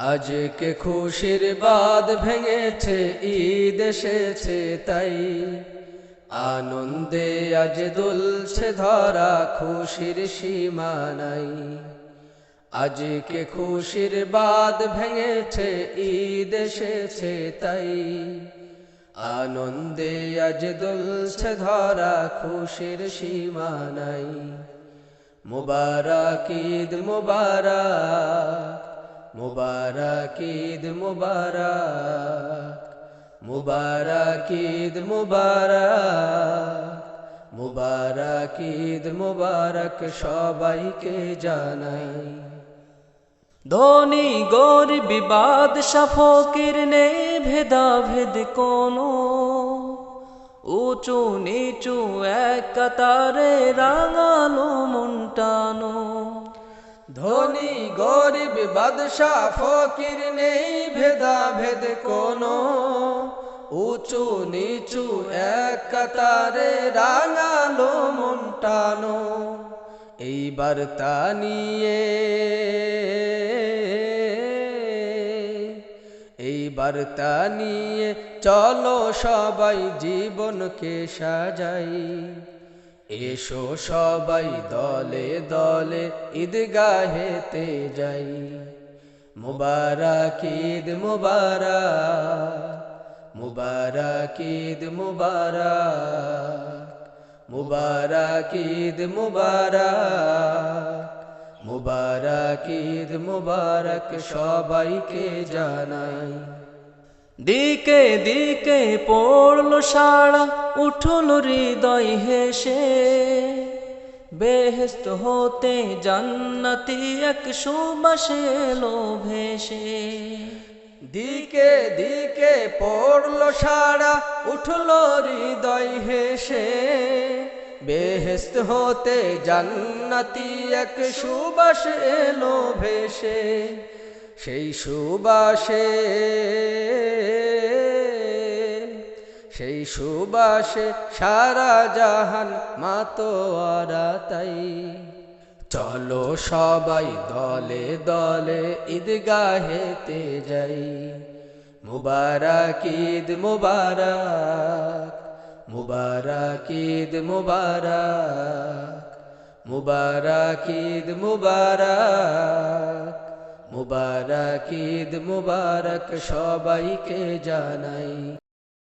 আজকে খুশির বাদ ভেঙেছে, ঈদ এসেছে তাই। আনন্দে আজ দুলছে ধরা, খুশির সীমা নাই। আজকে খুশির বাদ ভেঙেছে, ঈদ এসেছে তাই। আনন্দে আজ দুলছে ধরা, খুশির সীমা নাই। মুবারক, ঈদ মুবারক। মুবারক ঈদ মুবারক। মুবারক ঈদ মুবারক। মুবারক ঈদ মুবারক সবাইকে জানাই। ধনী, গরিব বিবাদ ফকির নেই ভেদা ভেদ কোনো। উঁচু, নিচু, এক কাতারে রাঙালো মন্টানো ধনী, গরিব বাদশা ফকির নেই ভেদা ভেদ কোনো। উঁচু, নিচু, এক কাতারে রাঙালো মন্টানো এই বার্তা নিয়ে এই বার্তা নিয়ে চলো সবাই জীবনকে সাজাই। এসো সবাই দলে দলে ঈদগাহেতে যাই। মুবারক ঈদ মুবারক মুবারক ঈদ মুবারক মুবারক ঈদ মুবারক মুবারক ঈদ মুবারক সবাইকে জানাই। দিকে দিকে পড়ল সাড়া, উঠল হৃদয় হেসে। বেহেস্ত হতে জান্নাতি এক সুবাসে এলো ভেসে দিকে দিকে পড়ল সারা উঠল হৃদয় হেসে। বেহেস্ত হতে জান্নাতি এক সুবাস এলো ভেসে সেই সুবাসে সেই সুবাসে সারা জাহান মাতোয়ারা তাই। চলো সবাই দলে দলে ঈদগাহেতে যাই। মুবারক ঈদ মুবারক মুবারক ঈদ মুবারক মুবারক ঈদ মুবারক। মুবারক ঈদ মুবারক সবাইকে জানাই।